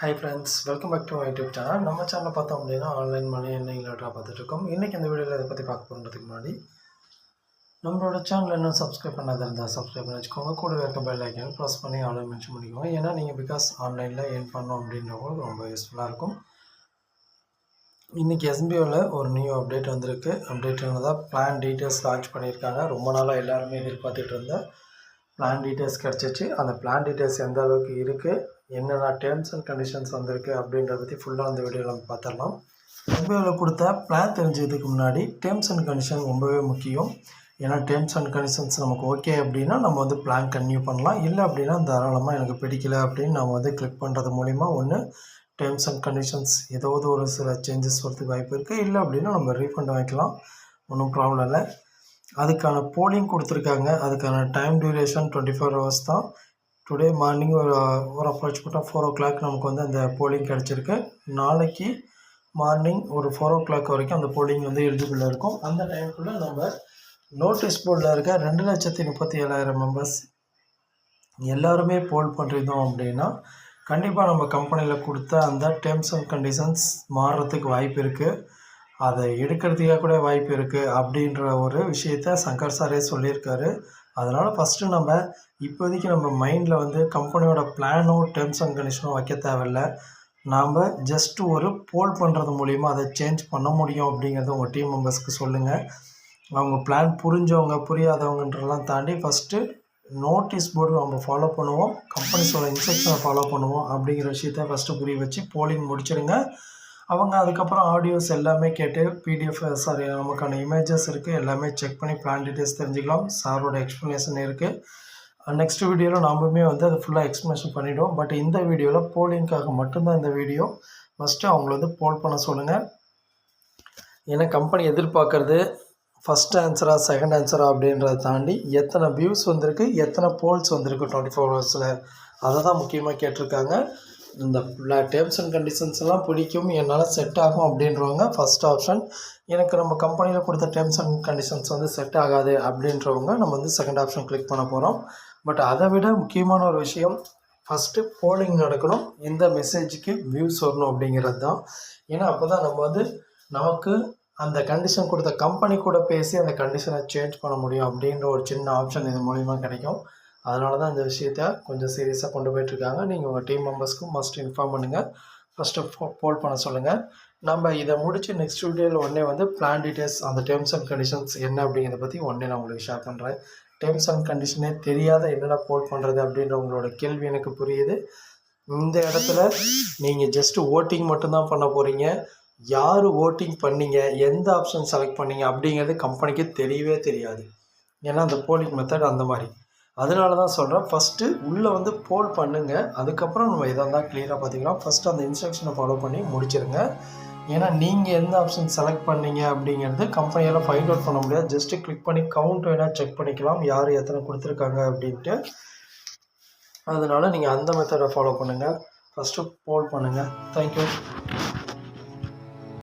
Hi friends welcome back to my YouTube channel நம்ம சேனலில் பார்த்தோம் அப்படின்னா ஆன்லைன் மணி என்ன ரிலேட்டடாக பார்த்துட்ருக்கோம் இன்றைக்கி இந்த வீடியோவில் இதை பற்றி பார்க்க போகிறதுக்கு முன்னாடி. நம்மளோட சேனல் இன்னும் சப்ஸ்கிரைப் பண்ணாத இருந்தால் சப்ஸ்கிரைப் பண்ணி வச்சுக்கோங்க. கூட இருக்க பெல் ஐக்கன் ப்ரெஸ் பண்ணி ஆன்லைன் மென்ஷன் பண்ணிக்கோங்க. ஏன்னா நீங்கள் பிகாஸ் ஆன்லைனில் ஏர்ன் பண்ணோம் அப்படின்றவங்களுக்கு ரொம்ப யூஸ்ஃபுல்லாக இருக்கும். இன்றைக்கி எஸ்பிஓவில் ஒரு நியூ அப்டேட் வந்திருக்கு. அப்டேட் இருந்தால் பிளான் டீட்டெயில்ஸ் லான்ச் பண்ணியிருக்காங்க. ரொம்ப நாளாக எல்லாருமே எதிர்பார்த்துட்டு இருந்தேன் பிளான் டீட்டெயில்ஸ் கிடச்சிச்சு. அந்த பிளான் டீட்டெயில்ஸ் எந்த அளவுக்கு இருக்குது என்னென்ன டேர்ம்ஸ் அண்ட் கண்டிஷன்ஸ் வந்திருக்கு அப்படின்றத பற்றி ஃபுல்லாக அந்த வீடியோவில் நம்ம பார்த்துடலாம். எஸ்பிஐயில் கொடுத்த பிளான் தெரிஞ்சதுக்கு முன்னாடி டேர்ம்ஸ் அண்ட் கண்டிஷன் ரொம்பவே முக்கியம். ஏன்னா டேர்ம்ஸ் அண்ட் கண்டிஷன்ஸ் நமக்கு ஓகே அப்படின்னா நம்ம வந்து பிளான் கன்டினியூ பண்ணலாம். இல்லை அப்படின்னா தாராளமாக எனக்கு பிடிக்கல அப்படின்னு நம்ம வந்து கிளிக் பண்ணுறது மூலிமா ஒன்று டேர்ம்ஸ் அண்ட் கண்டிஷன்ஸ் ஏதாவது ஒரு சில சேஞ்சஸ் வரதுக்கு வாய்ப்பு இருக்குது இல்லை அப்படின்னா நம்ம ரீஃபண்ட் வாங்கிக்கலாம். ஒன்றும் ப்ராப்ளம் இல்லை. அதுக்கான போலிங் கொடுத்துருக்காங்க. அதுக்கான time duration twenty four hours தான். டுடே மார்னிங் ஒரு ஒரு அப்ரோச் போட்டால் ஃபோர் ஓ கிளாக் நமக்கு வந்து அந்த போலிங் கிடச்சிருக்கு. நாளைக்கு மார்னிங் ஒரு ஃபோர் ஓ கிளாக் வரைக்கும் அந்த போலிங் வந்து எலிஜிபிளாக இருக்கும். அந்த டைமுக்குள்ளே நம்ம நோட்டீஸ் போர்டில் இருக்க ரெண்டு லட்சத்தி முப்பத்தி ஏழாயிரம் மெம்பர்ஸ் எல்லாருமே போல் பண்ணியிருந்தோம் அப்படின்னா கண்டிப்பாக நம்ம கம்பெனியில் கொடுத்த அந்த டேர்ம்ஸ் அண்ட் கண்டிஷன்ஸ் மாறுறதுக்கு வாய்ப்பு இருக்குது அதை எடுக்கிறதுக்காக கூட வாய்ப்பு இருக்குது அப்படின்ற ஒரு விஷயத்த சங்கர் சாரே சொல்லியிருக்காரு. அதனால் ஃபஸ்ட்டு நம்ம இப்போதைக்கு நம்ம மைண்டில் வந்து கம்பெனியோட பிளானோ டேர்ம்ஸ் அண்ட் கண்டிஷனோ வைக்க தேவையில்ல. நாம் ஜஸ்ட் ஒரு போல் பண்ணுறது மூலிமா அதை சேஞ்ச் பண்ண முடியும் அப்படிங்கிறத உங்கள் டீம் மெம்பர்ஸ்க்கு சொல்லுங்கள் அவங்க பிளான் புரிஞ்சவங்க புரியாதவங்கன்றலாம் தாண்டி ஃபஸ்ட்டு நோட்டீஸ் போர்டு நம்ம ஃபாலோ பண்ணுவோம். கம்பெனிஸோட இன்ஸ்ட்ரக்ஷனை ஃபாலோ பண்ணுவோம் அப்படிங்கிற விஷயத்த ஃபஸ்ட்டு புரிய வச்சு போலிங் முடிச்சிடுங்க. அவங்க அதுக்கப்புறம் ஆடியோஸ் எல்லாமே கேட்டு பிடிஎஃப் சாரி நமக்கான இமேஜஸ் இருக்குது எல்லாமே செக் பண்ணி பிளான் டீட்டெயில்ஸ் தெரிஞ்சுக்கலாம். சாரோட எக்ஸ்ப்ளனேஷன் இருக்குது நெக்ஸ்ட் வீடியோவில் நாமுமே வந்து அதை ஃபுல்லாக எக்ஸ்ப்ளனேஷன் பண்ணிவிடுவோம் பட் இந்த வீடியோவில் போலிங்காக மட்டும்தான் இந்த வீடியோ ஃபஸ்ட்டு அவங்கள வந்து போல் பண்ண சொல்லுங்கள் ஏன்னா கம்பெனி எதிர்பார்க்குறது ஃபஸ்ட் ஆன்சரா செகண்ட் ஆன்சரா அப்படின்றத தாண்டி எத்தனை வியூஸ் வந்திருக்கு எத்தனை போல்ஸ் வந்திருக்கு டுவெண்ட்டி ஃபோர் ஹவர்ஸில் அதை தான் முக்கியமாக கேட்டிருக்காங்க. இந்த டேர்ம்ஸ் அண்ட் கண்டிஷன்ஸ் எல்லாம் பிடிக்கும் என்னால் செட் ஆகும் அப்படின்றவங்க ஃபஸ்ட் ஆப்ஷன் எனக்கு நம்ம கம்பெனியில் கொடுத்த டேர்ம்ஸ் அண்ட் கண்டிஷன்ஸ் வந்து செட் ஆகாது அப்படின்றவங்க நம்ம வந்து செகண்ட் ஆப்ஷன் கிளிக் பண்ண போகிறோம் பட் அதை விட முக்கியமான ஒரு விஷயம் ஃபஸ்ட்டு போலிங் நடக்கணும். இந்த மெசேஜுக்கு வியூஸ் வரணும் அப்படிங்கிறது தான். ஏன்னா அப்போ தான் நம்ம வந்து நமக்கு அந்த கண்டிஷன் கொடுத்த கம்பெனி கூட பேசி அந்த கண்டிஷனை சேஞ்ச் பண்ண முடியும் அப்படின்ற ஒரு சின்ன ஆப்ஷன் இது மூலிமா கிடைக்கும். அதனால தான் இந்த விஷயத்த கொஞ்சம் சீரியஸாக கொண்டு போயிட்டுருக்காங்க. நீங்கள் உங்கள் டீம் மெம்பர்ஸ்க்கும் மஸ்ட் இன்ஃபார்ம் பண்ணுங்கள் ஃபஸ்ட்டு போ போல் பண்ண சொல்லுங்கள் நம்ம இதை முடித்து நெக்ஸ்ட் வீடியோவில் உடனே வந்து பிளான் டீட்டெயில்ஸ் அந்த டேர்ம்ஸ் அண்ட் கண்டிஷன்ஸ் என்ன அப்படிங்கிறத பற்றி உடனே நான் உங்களுக்கு ஷேர் பண்ணுறேன் டேர்ம்ஸ் அண்ட் கண்டிஷனே தெரியாத என்னென்ன போல் பண்ணுறது அப்படின்ற உங்களோட கேள்வி எனக்கு புரியுது. இந்த இடத்துல நீங்கள் ஜஸ்ட்டு ஓட்டிங் மட்டும்தான் பண்ண போகிறீங்க யார் ஓட்டிங் பண்ணீங்க? எந்த ஆப்ஷன் செலக்ட் பண்ணீங்க அப்படிங்கிறது கம்பெனிக்கு தெரியவே தெரியாது. ஏன்னா அந்த போலிங் மெத்தட் அந்த மாதிரி. அதனால தான் சொல்கிறேன் ஃபஸ்ட்டு உள்ளே வந்து போல் பண்ணுங்கள் அதுக்கப்புறம் நம்ம எதாக இருந்தால் க்ளியராக பார்த்துக்கலாம் ஃபஸ்ட்டு அந்த இன்ஸ்ட்ரக்ஷனை ஃபாலோ பண்ணி முடிச்சிருங்க. ஏன்னா நீங்கள் எந்த ஆப்ஷன் செலக்ட் பண்ணீங்க அப்படிங்கிறது கம்பெனியால் ஃபைண்ட் அவுட் பண்ண முடியாது. ஜஸ்ட்டு கிளிக் பண்ணி கவுண்ட் வேணால் செக் பண்ணிக்கலாம். யார் எத்தனை கொடுத்துருக்காங்க அப்படின்ட்டு. அதனால் நீங்கள் அந்த மெத்தடை ஃபாலோ பண்ணுங்கள் ஃபஸ்ட்டு போல் பண்ணுங்கள் தேங்க்யூ